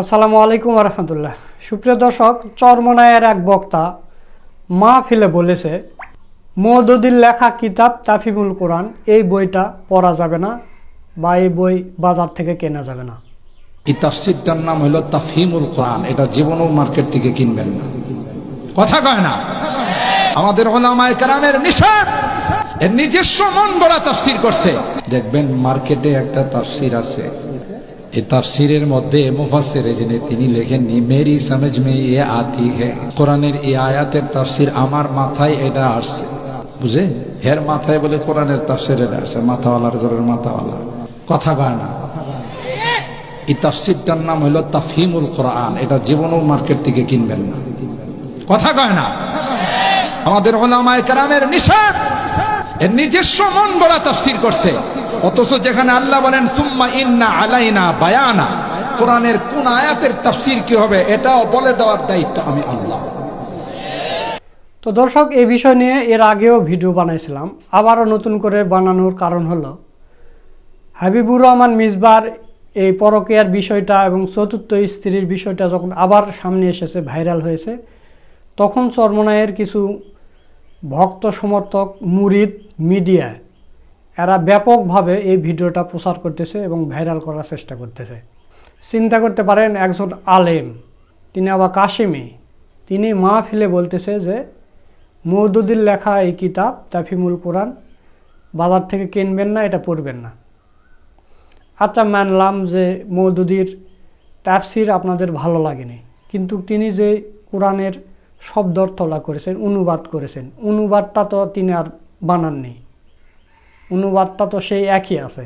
আসসালামু আলাইকুম রহমতুল্লাহ সুপ্রিয় দর্শক, চরমনায়ের এক বক্তা মা ফেলে বলেছে মৌদুদির লেখা কিতাব তাফিমুল কোরআন, এই বইটা পড়া যাবে না বা এই বই বাজার থেকে কেনা যাবে না। এই তাফসিরটার নাম হলো তাফহিমুল কোরআন। এটা জীবনও মার্কেট থেকে কিনবেন না। কথা কয় না? আমাদের ওলামায়ে কেরামের নিষেধ। এর নিজস্ব মন গড়া তাফসির করছে। দেখবেন মার্কেটে একটা তাফসির আছে। তাফসিরের মধ্যে মুফাসসির যিনি তিনি লেখেননি মেরি সমঝ মে এ আতি হে কোরআনের এই আয়াতের তাফসির আমার মাথায় এটা আসছে। বুঝে? হের মাথায় বলে কোরআনের তাফসির এটা আসছে, মাথাওয়ালার ঘরের মাথাওয়ালা। কথা কয় না। এই তাফসিরটার নাম হলো তাফহিমুল কোরআন। এটা জীবনও মার্কেট থেকে কিনবেন না। কথা কয় না। আমাদের ওলামায়ে কারামের নিষেধ। এর নিজস্ব মন গড়া তাফসির করছে। অথচ যেখানে আল্লাহ বলেন, সুম্মা ইন্না আলাইনা বায়ানা কোরআনের কোন আয়াতের তাফসির কি হবে, এটাও বলে দেওয়ার দায়িত্ব আমি আল্লাহ। তো দর্শক এই বিষয় নিয়ে এর আগেও ভিডিও বানাইছিলাম, আবারও নতুন করে বানানোর কারণ হলো, হাবিবুর রহমান মিসবার এই পরকীয়ার বিষয়টা এবং চতুর্থ স্ত্রীর বিষয়টা যখন আবার সামনে এসেছে, ভাইরাল হয়েছে, তখন চর্মনায়ের কিছু ভক্ত সমর্থক, মুরিদ মিডিয়া এরা ব্যাপকভাবে এই ভিডিওটা প্রচার করতেছে এবং ভাইরাল করার চেষ্টা করতেছে। চিন্তা করতে পারেন, একজন আলেম, তিনি আবার কাশিমি, তিনি মা ফেলে বলতেছে যে, মৌদুদির লেখা এই কিতাব, তাফিমুল কোরআন, বাজার থেকে কিনবেন না, এটা পড়বেন না। আচ্ছা মানলাম যে মৌদুদির তাফসির আপনাদের ভালো লাগেনি, কিন্তু তিনি যে কোরআনের শব্দ অর্থলা করেছেন, অনুবাদ করেছেন, অনুবাদটা তো তিনি আর বানাননি। অনুবাদটা তো সেই একই আছে।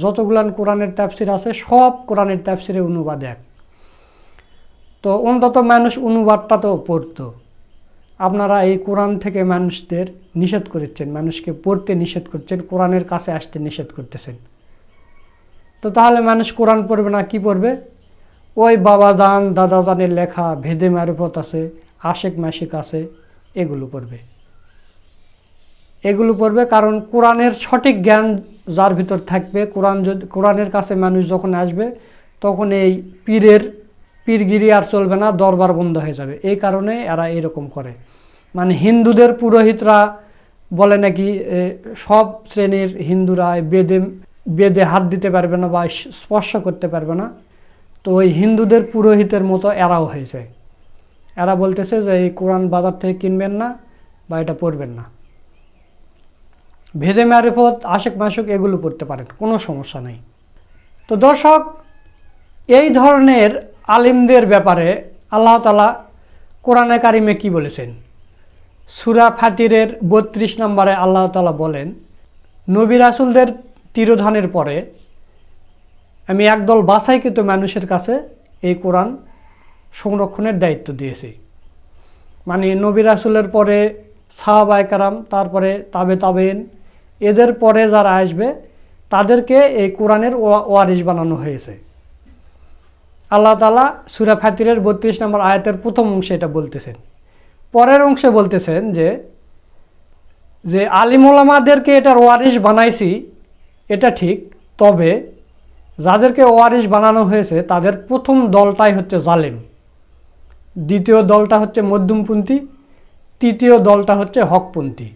যতগুলান কোরআনের তাফসির আছে, সব কোরআনের তাফসিরে অনুবাদ এক। তো অন্তত মানুষ অনুবাদটা তো পড়তো। আপনারা এই কোরআন থেকে মানুষদের নিষেধ করেছেন, মানুষকে পড়তে নিষেধ করছেন, কোরআনের কাছে আসতে নিষেধ করতেছেন। তো তাহলে মানুষ কোরআন পড়বে না, কি পড়বে? ওই বাবা দান দাদা দানের লেখা, ভেদে মারুফত আছে, আশেক মাসিক আছে, এগুলো পড়বে। এগুলো পড়বে, কারণ কোরআনের সঠিক জ্ঞান যার ভিতর থাকবে, কোরআন যদি, কোরআনের কাছে মানুষ যখন আসবে, তখন এই পীরের, পীরগিরি আর চলবে না, দরবার বন্ধ হয়ে যাবে। এই কারণে এরা এরকম করে। মানে হিন্দুদের পুরোহিতরা বলে নাকি সব শ্রেণির হিন্দুরা বেদে বেদে হাত দিতে পারবে না বা স্পর্শ করতে পারবে না। তো ওই হিন্দুদের পুরোহিতের মতো এরাও হয়েছে। এরা বলতেছে যে এই কোরআন বাজার থেকে কিনবেন না বা এটা পড়বেন না। ভেদে মারিফত আশেক মাসুক এগুলো পড়তে পারেন, কোনো সমস্যা নেই। তো দর্শক, এই ধরনের আলিমদের ব্যাপারে আল্লাহ তালা কোরআনে কারিমে কি বলেছেন? সুরা ফাতিরের বত্রিশ নম্বরে আল্লাহ তালা বলেন, নবী রাসুলদের তিরোধানের পরে, আমি একদল বাছাইকৃত মানুষের কাছে এই কোরআন সংরক্ষণের দায়িত্ব দিয়েছি। মানে নবী রাসুলের পরে সাহাবায় কারাম, তারপরে তাবে তাবেন এদের পরে যারা আসবে, তাদেরকে এই কোরআনের ওয়া- ওয়ারিশ বানানো হয়েছে। আল্লাহ তালা সুরা ফাতিরের বত্রিশ নম্বর আয়াতের প্রথম অংশে এটা বলতেছেন। পরের অংশে বলতেছেন যে যে আলিমুলামাদেরকে এটার ওয়ারিশ বানাইছি, এটা ঠিক, তবে যাদেরকে ওয়ারিশ বানানো হয়েছে, তাদের প্রথম দলটাই হচ্ছে জালেম। দ্বিতীয় দলটা হচ্ছে মধ্যমপন্থী, তৃতীয় দলটা হচ্ছে হকপন্থী।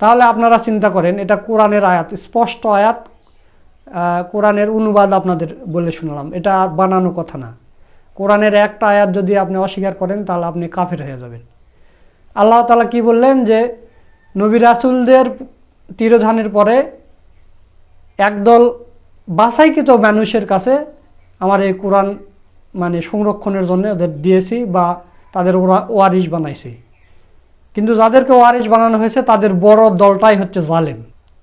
তাহলে আপনারা চিন্তা করেন, এটা কোরআনের আয়াত, স্পষ্ট আয়াত কোরআনের অনুবাদ আপনাদের বলে শুনলাম। এটা আর বানানো কথা না। কোরআনের একটা আয়াত যদি আপনি অস্বীকার করেন, তাহলে আপনি কাফের হয়ে যাবেন। আল্লাহ তালা কি বললেন যে, নবী রাসুলদের তিরোধানের পরে একদল বাছাইকৃত মানুষের কাছে আমার এই কোরআন মানে সংরক্ষণের জন্য ওদের দিয়েছি বা তাদের ওরা ওয়ারিশ বানাইছি। কিন্তু যাদেরকে ওয়ারিশ বানানো হয়েছে, তাদের বড় দলটাই হচ্ছে জালেম।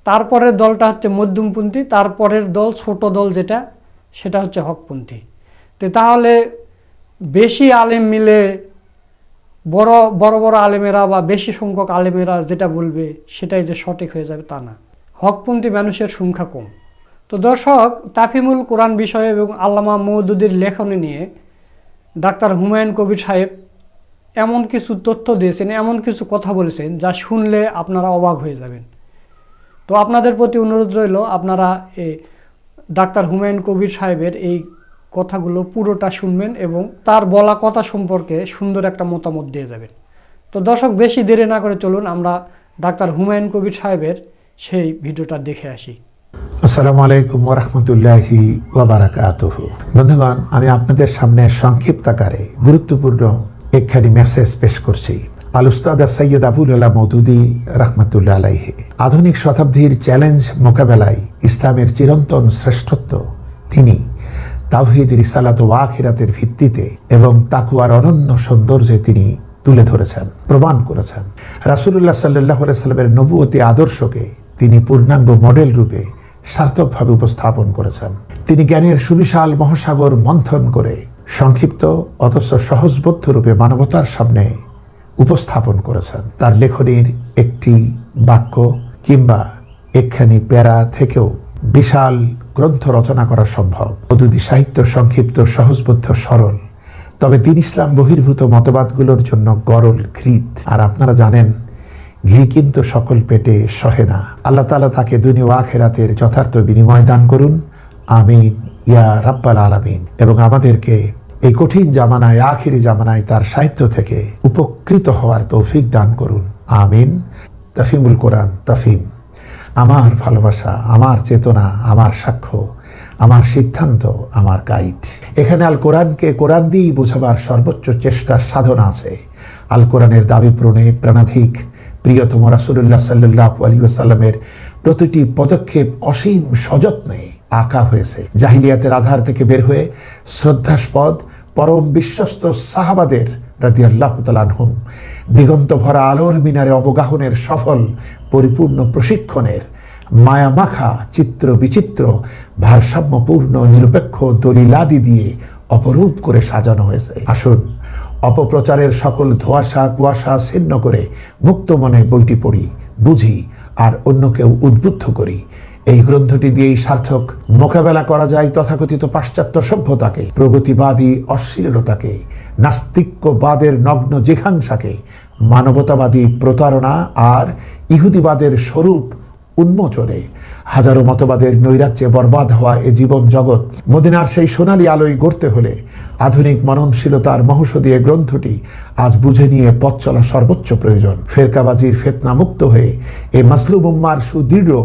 তারপরের দলটা হচ্ছে মধ্যমপন্থী, তারপরের দল, ছোট দল যেটা, সেটা হচ্ছে হকপন্থী। তো তাহলে বেশি আলেম মিলে বড় বড় বড় আলেমেরা বা বেশি সংখ্যক আলেমেরা যেটা বলবে, সেটাই যে সঠিক হয়ে যাবে তা না। হকপন্থী মানুষের সংখ্যা কম। তো দর্শক, তাফিমুল কোরআন বিষয়ে এবং আল্লামা মৌদুদির লেখনী নিয়ে ডাক্তার হুমায়ুন কবির সাহেব এমন কিছু তথ্য দিয়েছেন, এমন কিছু কথা বলেছেন যা শুনলে আপনারা অবাক হয়ে যাবেন। তো আপনাদের প্রতি অনুরোধ রইল, আপনারা এই ডাক্তার হুমায়ুন কবির সাহেবের এই কথাগুলো পুরোটা শুনবেন এবং তার বলা কথা সম্পর্কে সুন্দর একটা মতামত দিয়ে যাবেন। তো দর্শক, বেশি দেরি না করে চলুন, আমরা ডাক্তার হুমায়ুন কবির সাহেবের সেই ভিডিওটা দেখে আসি। আসসালামু আলাইকুম ওরহমতুল্লাহি ওয়াবারাকাতুহু বন্ধুগণ, আমি আপনাদের সামনে সংক্ষিপ্ত আকারে গুরুত্বপূর্ণ একখানি মেসেজ পেশ করছি। আল উস্তাদ সৈয়দ আবুল আলা মৌদুদি রহমতুল্লাহ আলাইহি। আধুনিক শতাব্দীর চ্যালেঞ্জ মোকাবেলায় ইসলামের চিরন্তন শ্রেষ্ঠত্ব তিনি তাওহিদ, রিসালাত ও আখিরাতের ভিত্তিতে এবং তাকুয়ার অনন্য সৌন্দর্যে তিনি তুলে ধরেছেন, প্রমাণ করেছেন। রাসুল্লাহ সাল্লাহ সাল্লামের নবুয়তী আদর্শকে তিনি পূর্ণাঙ্গ মডেল রূপে সার্থকভাবে উপস্থাপন করেছেন। তিনি জ্ঞানের সুবিশাল মহাসাগর মন্থন করে সংক্ষিপ্ত অথচ সহজবোধ্য রূপে মানবতার সামনে উপস্থাপন করেছেন। তার লেখনীর একটি বাক্য কিংবা একখানি প্যারা থেকেও বিশাল গ্রন্থ রচনা করা সম্ভব। মধুদি সাহিত্য সংক্ষিপ্ত সহজবোধ্য সরল। তবে দিন ইসলাম বহির্ভূত মতবাদগুলোর জন্য গরল ঘৃত। আর আপনারা জানেন, ঘি কিন্তু সকল পেটে সহে না। আল্লাহ তালা তাকে দুনিয়া আখেরাতের যথার্থ বিনিময় দান করুন। আমিন। ইয়া রাব্বাল আলামিন। এবং আমাদেরকে এই কঠিন জামানায়, আখিরি জামানায় তার সাহিত্য থেকে উপকৃত হওয়ার তৌফিক দান করুন। আমিন। তাফিমুল কোরআন তাফিম আমার ভালোবাসা, আমার চেতনা, আমার সাক্ষ্য, আমার সিদ্ধান্ত, আমার গাইড। এখানে আল কোরআনকে কোরআন দিয়েই বোঝাবার সর্বোচ্চ চেষ্টার সাধনা আছে। আল কোরআনের দাবি পূরণে প্রাণাধিক প্রিয়তম রাসুল্লাহ সাল্লাহ আলী সাল্লামের প্রতিটি পদক্ষেপ অসীম সযত্নে আঁকা হয়েছে। জাহিলিয়াতের আধার থেকে বের হয়ে শ্রদ্ধাস্পদ পরম বিশ্বস্ত সাহাবাদের তালানহুম দিগন্ত ভরা আলোর মিনারে অবগাহনের সফল, পরিপূর্ণ প্রশিক্ষণের মায়ামাখা চিত্র বিচিত্র, ভারসাম্যপূর্ণ, নিরপেক্ষ দলিলাদি দিয়ে অপরূপ করে সাজানো হয়েছে। আসুন, অপপ্রচারের সকল ধোয়াশা কুয়াশা ছিন্ন করে মুক্ত মনে বইটি পড়ি, বুঝি, আর অন্যকেও উদ্বুদ্ধ করি। এই গ্রন্থটি দিয়েই সার্থক মোকাবেলা করা যায় তথাকথিত পাশ্চাত্য সভ্যতাকে, প্রগতিবাদী অশ্লীলতাকে, নাস্তিক্যবাদের নগ্ন জিঘাংসাকে, মানবতাবাদী প্রতারণা আর ইহুদিবাদের স্বরূপ উন্মোচনে। হাজারো মতবাদের নৈরাজ্যে বরবাদ হওয়া এ জীবন জগৎ। মদিনার সেই সোনালী আলোয় গড়তে হলে আধুনিক মননশীলতার মহৌষধী এ গ্রন্থটি আজ বুঝে নিয়ে পথ চলা সর্বোচ্চ প্রয়োজন। ফেরকাবাজির ফেতনা মুক্ত হয়ে এ মাসলুম উম্মার সুদৃঢ়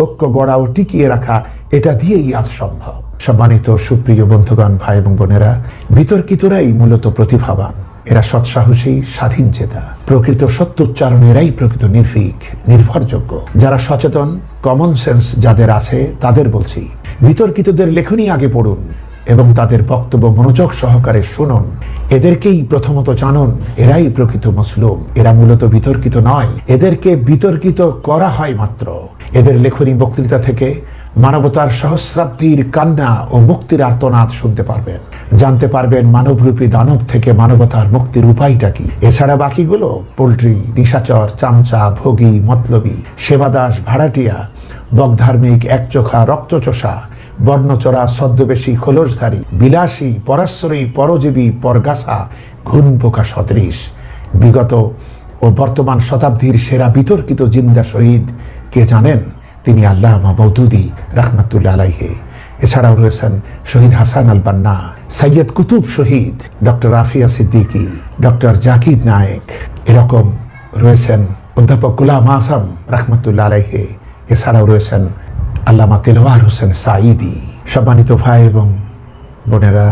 ঐক্য গড়া ও টিকিয়ে রাখা, এটা দিয়েই আজ সম্ভব। সম্মানিত সুপ্রিয় বন্ধুগণ, ভাই এবং বোনেরা, বিতর্কিতরাই মূলত প্রতিভাবান। এরা সৎসাহসী, স্বাধীন চেতা। প্রকৃত সত্য উচ্চারণ এরাই প্রকৃত নির্ভীক, নির্ভরযোগ্য। যারা সচেতন কমন সেন্স যাদের আছে, তাদের বলছি, বিতর্কিতদের লেখনী আগে পড়ুন এবং তাদের বক্তব্য মনোযোগ সহকারে শুনুন। এদেরকেই প্রথমত জানুন, এরাই প্রকৃত মুসলুম। এরা মূলত বিতর্কিত নয়, এদেরকে বিতর্কিত করা হয় মাত্র। এদের লেখনী বক্তৃতা থেকে মানবতার সহস্রাব্দীর কান্না ও মুক্তির আর্তনাদ শুনতে পারবেন। জানতে পারবেন মানবরূপী দানব থেকে মানবতার মুক্তির উপায়টা কি। এছাড়া বাকিগুলো, পোলট্রি, নিশাচর, চামচা, ভোগী, মতলবী, সেবাদাস, ভাড়াটিয়া বকধার্মিক একচোখা, রক্তচোষা, বর্ণচরা, ছদ্মবেশী, খোলসধারী, বিলাসী, পরাশ্রয়ী, পরজীবী, পরগাছা, ঘুণ পোকা সদৃশ। বিগত ও বর্তমান শতাব্দীর সেরা বিতর্কিত জিন্দা শহীদ কে জানেন? তিনি আল্লাহ মৌদুদি রহমতুল্লা আলাইহে। এছাড়াও রয়েছেন শহীদ Hasan al Banna Sayyid Qutb শহীদ ডক্টর রাফিয়া সিদ্দিকী, ডক্টর জাকির নায়েক। এরকম রয়েছেন অধ্যাপক গুলাম আসাম রহমতুল্লা আলাইহে। এছাড়াও রয়েছেন আল্লামা তেলোয়ার হোসেন সাইদি সম্মানিত ভাই এবং বোনেরা,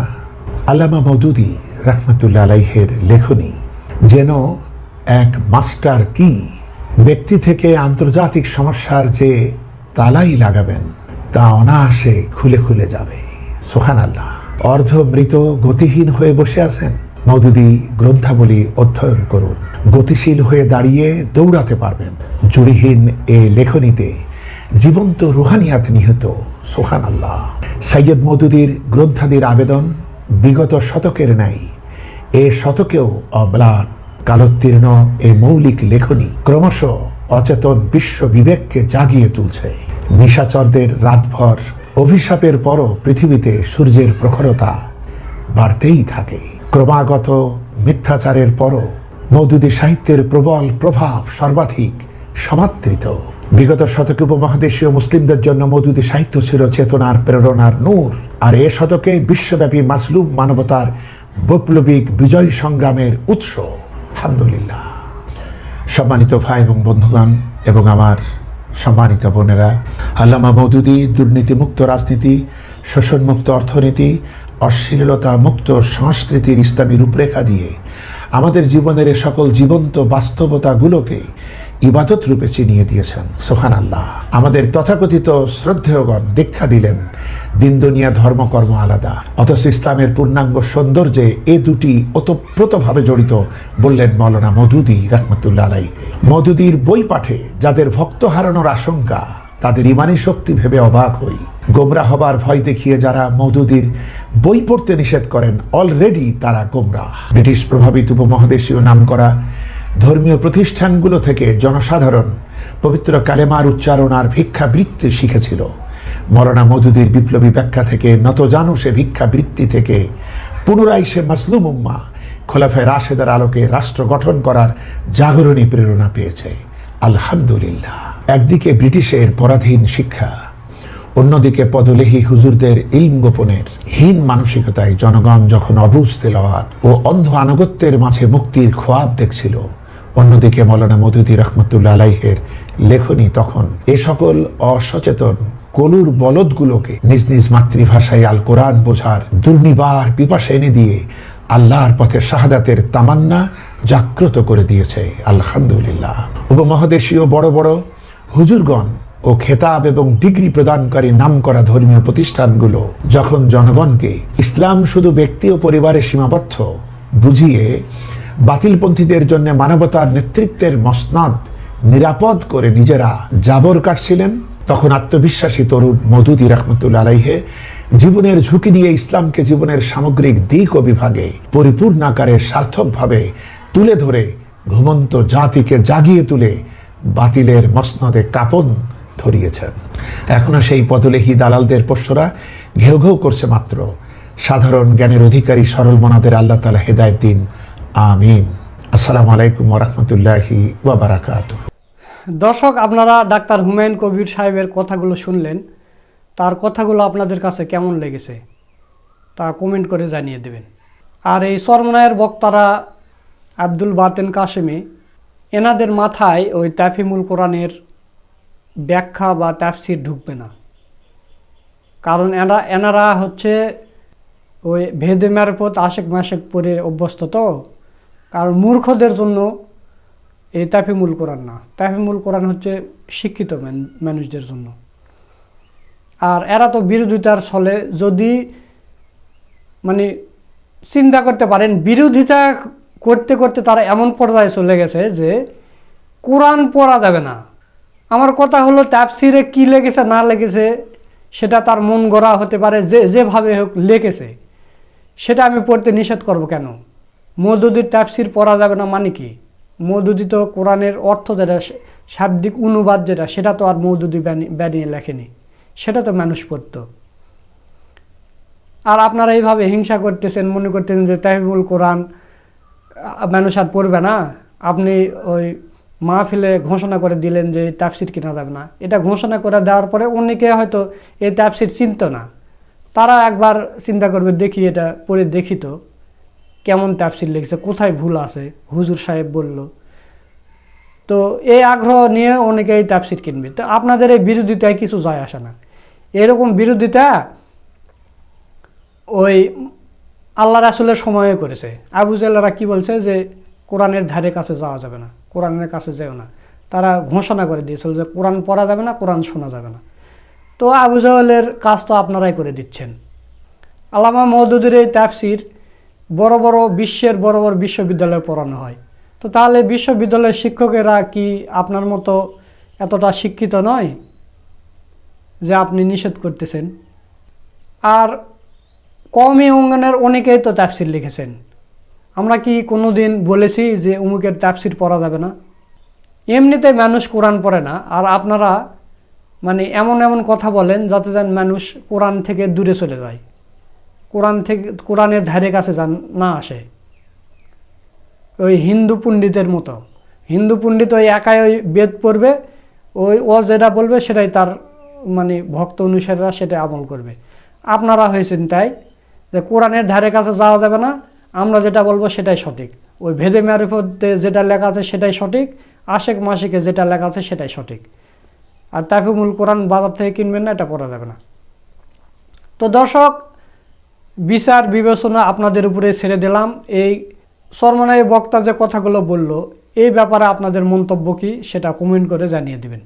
আল্লামা মৌদুদি রহমতুল্লা আলাইহের লেখনী, যেন এক মাস্টার কি ব্যক্তি থেকে আন্তর্জাতিক সমস্যার যে তালাই লাগাবেন, তা অনায়াসে খুলে খুলে যাবে। সোখান আল্লাহ অর্ধ মৃত গতিহীন হয়ে বসে আছেন। মৌদুদি গ্রন্থাবলী অধ্যয়ন করুন। গতিশীল হয়ে দাঁড়িয়ে দৌড়াতে পারবেন। জুড়িহীন এ লেখনীতে জীবন্ত রুহানিয়াত নিহত। সোহান আল্লাহ সৈয়দ মৌদুদির গ্রন্থাদির আবেদন বিগত শতকের ন্যায়। এ শতকেও অম্লান কালোত্তীর্ণ এ মৌলিক লেখনী ক্রমশ অচেতন বিশ্ব বিবেককে জাগিয়ে তুলছে। নিশাচরদের রাতভর অভিশাপের পরও পৃথিবীতে সূর্যের প্রখরতা বাড়তেই থাকে। ক্রমাগত মিথ্যাচারের পরও মৌদুদি সাহিত্যের প্রবল প্রভাব সর্বাধিক সমাদৃত। বিগত শতকে উপমহাদেশীয় মুসলিমদের জন্য মধুদি সাহিত্য ছিল চেতনার, প্রেরণার নূর। আর এ শতকে বিশ্বব্যাপী মাসলুম মানবতার বৈপ্লবিক বিজয় সংগ্রামের উৎস। আলহামদুলিল্লাহ। সম্মানিত ভাই এবং বন্ধুগণ এবং আমার সম্মানিত বোনেরা, আল্লামা মৌদুদি দুর্নীতিমুক্ত রাজনীতি, শোষণমুক্ত অর্থনীতি, অশ্লীলতা মুক্ত সংস্কৃতির ইসলামী রূপরেখা দিয়ে আমাদের জীবনের সকল জীবন্ত বাস্তবতাগুলোকে ইবাদত রূপে চিনিয়ে দিয়েছেন। সোহান আল্লাহ আমাদের তথাকথিত শ্রদ্ধেয়গণ দীক্ষা দিলেন, দিন, দুনিয়া ধর্মকর্ম আলাদা। অথচ ইসলামের পূর্ণাঙ্গ সৌন্দর্যে এ দুটি ওতপ্রোতভাবে জড়িত বললেন মৌলানা মধুদি রহমতুল্লাহ আলাই মধুদির বই পাঠে যাদের ভক্ত হারানোর আশঙ্কা, তাদের ইমানি শক্তি ভেবে অবাক হই। গোমরা হবার ভয় দেখিয়ে যারা মৌদুদির বই পড়তে নিষেধ করেন, অলরেডি তারা গোমরা। ব্রিটিশ প্রভাবিত উপমহাদেশীয় নামকরা ধর্মীয় প্রতিষ্ঠানগুলো থেকে জনসাধারণ পবিত্র কালেমার উচ্চারণ আর ভিক্ষাবৃত্তি শিখেছিল। মরনা মধুদির বিপ্লবী ব্যাখ্যা থেকে নতজানু সে ভিক্ষাবৃত্তি থেকে। পুনরায় সে মাসলুম উম্মা খোলাফায় রাশেদার আলোকে রাষ্ট্র গঠন করার জাগরণী প্রেরণা পেয়েছে। আলহামদুলিল্লাহ। একদিকে ব্রিটিশের পরাধীন শিক্ষা, অন্যদিকে পদলেহী হুজুরদের ইলম গোপনের হীন মানসিকতায় জনগণ যখন অবুজ তেলাওয়াত ও অন্ধ আনুগত্যের মাঝে মুক্তির খোয়াব দেখছিল। অন্যদিকে মৌলানা মধুদি রহমতুল্লা আলাইহের লেখনী তখন, এ সকল অসচেতন, কলুর বলদগুলোকে নিজ নিজ মাতৃভাষায় আল কোরআন বোঝার দুর্নিবার পিপাসা এনে দিয়ে আল্লাহর পথে শাহাদাতের তামান্না জাগ্রত করে দিয়েছে। আলহামদুলিল্লাহ। উপমহাদেশীয় বড় বড় হুজুরগণ ও খেতাব এবং ডিগ্রি প্রদানকারী নামকরা ধর্মীয় প্রতিষ্ঠানগুলো যখন জনগণকে ইসলাম শুধু ব্যক্তি ও পরিবারে সীমাবদ্ধ বুঝিয়ে বাতিলপন্থীদের জন্য মানবতার নেতৃত্বের মসনদ নিরাপদ করে নিজেরা জাবর কাটছিলেন। তখন আত্মবিশ্বাসী তরুণ মধুদি রহমতুল্লা আলাইহে জীবনের ঝুঁকি নিয়ে ইসলামকে জীবনের সামগ্রিক দিক ও বিভাগে পরিপূর্ণ আকারে সার্থকভাবে তুলে ধরে ঘুমন্ত জাতিকে জাগিয়ে তুলে বাতিলের মসনদে কাপন ধরিয়েছেন। এখনও সেই পদলেহী দালালদের পোষ্যরা ঘেউ ঘেউ করছে মাত্র। সাধারণ জ্ঞানের অধিকারী সরল মনাদের আল্লাহ তালা হেদায়ত দিন। আমিন। আসসালামু আলাইকুম ওরহমতুল্লাহি ওয়াবারাকাত দর্শক, আপনারা ডাক্তার হুমায়ুন কবির সাহেবের কথাগুলো শুনলেন। তার কথাগুলো আপনাদের কাছে কেমন লেগেছে তা কমেন্ট করে জানিয়ে দেবেন। আর এই সরমনায়ের বক্তারা আব্দুল বাতেন কাশেমি, এনাদের মাথায় ওই তাফিমুল কোরআনের ব্যাখ্যা বা তাফসির ঢুকবে না। কারণ এরা এনারা হচ্ছে ওই ভেদে মেরপথ আশেক মাসেক পরে অভ্যস্ত তো। কারণ মূর্খদের জন্য এই তাফিমুল কোরআন না। তাফিমুল কোরআন হচ্ছে শিক্ষিত মানুষদের জন্য। আর এরা তো বিরোধিতার ছলে যদি মানে চিন্তা করতে পারেন, বিরোধিতা করতে করতে তারা এমন পর্যায়ে চলে গেছে যে কোরআন পড়া যাবে না। আমার কথা হলো তাফসিরে কি লেগেছে, না লেগেছে, সেটা তার মন গড়া হতে পারে যে, যেভাবে হোক লেগেছে। সেটা আমি পড়তে নিষেধ করব কেন? মৌদুদির তাফসির পড়া যাবে না মানে কি? মৌদুদি তো কোরআনের অর্থ যেটা শাব্দিক অনুবাদ যেটা, সেটা তো আর মৌদুদি বানি- বানিয়ে লেখেনি। সেটা তো মানুষ পড়তো। আর আপনারা এইভাবে হিংসা করতেছেন, মনে করতেছেন যে তাহিবুল কোরআন মানুষ আর পড়বে না। আপনি ওই মাহফিলে ঘোষণা করে দিলেন যে তাফসির কেনা যাবে না। এটা ঘোষণা করে দেওয়ার পরে অনেকে হয়তো এই তাফসির চিনত না। তারা একবার চিন্তা করবে, দেখি এটা পড়ে দেখি তো। কেমন তাফসির লিখেছে, কোথায় ভুল আছে, হুজুর সাহেব বলল। তো এই আগ্রহ নিয়ে অনেকেই তাফসির কিনবে। তো আপনাদের এই বিরোধিতায় কিছু যায় আসে না। এরকম বিরোধিতা ওই আল্লাহ রাসুলের সময়ে করেছে। আবু জাল্লারা কি বলছে যে, কোরআনের ধারে কাছে যাওয়া যাবে না, কোরআনের কাছে যেও না। তারা ঘোষণা করে দিয়েছিল যে, কোরআন পড়া যাবে না, কোরআন শোনা যাবে না। তো আবু জাহলের কাজ তো আপনারাই করে দিচ্ছেন। আল্লামা মহদুদের এই তাফসির বড় বড় বিশ্বের বড় বড় বিশ্ববিদ্যালয়ে পড়ানো হয়। তো তাহলে বিশ্ববিদ্যালয়ের শিক্ষকেরা কি আপনার মতো এতটা শিক্ষিত নয় যে আপনি নিষেধ করতেছেন? আর কমই অঙ্গনের অনেকেই তো তাফসির লিখেছেন। আমরা কি কোনো দিন বলেছি যে অমুকের তাফসির পড়া যাবে না? এমনিতে মানুষ কোরআন পড়ে না, আর আপনারা মানে এমন এমন কথা বলেন যাতে যেন মানুষ কোরআন থেকে দূরে চলে যায়। কোরআন থেকে, কোরআনের ধারে কাছে যান, না আসে। ওই হিন্দু পণ্ডিতের মতো। হিন্দু পণ্ডিত ওই একাই ওই বেদ পড়বে, ওই ও যেটা বলবে সেটাই তার মানে ভক্ত অনুসারীরা সেটা আমল করবে। আপনারা হয়েছেন তাই, যে কোরআনের ধারে কাছে যাওয়া যাবে না, আমরা যেটা বলব সেটাই সঠিক। ওই ভেদে মারিফতে যেটা লেখা আছে সেটাই সঠিক, আশেক মাসিকে যেটা লেখা আছে সেটাই সঠিক। আর তাফিমুল কোরআন বাজার থেকে কিনবেন না, এটা করা যাবে না। তো দর্শক বিচার বিবেচনা আপনাদের উপরে ছেড়ে দিলাম। এই সর্বনায়ী বক্তা যে কথাগুলো বলল, এই ব্যাপারে আপনাদের মন্তব্য কি সেটা কমেন্ট করে জানিয়ে দেবেন।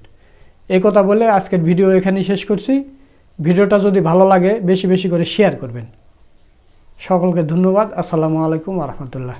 এই কথা বলে আজকের ভিডিও এখানেই শেষ করছি। ভিডিওটা যদি ভালো লাগে, বেশি বেশি করে শেয়ার করবেন। সকলকে ধন্যবাদ। আসসালামু আলাইকুম রহমতুল্লাহ।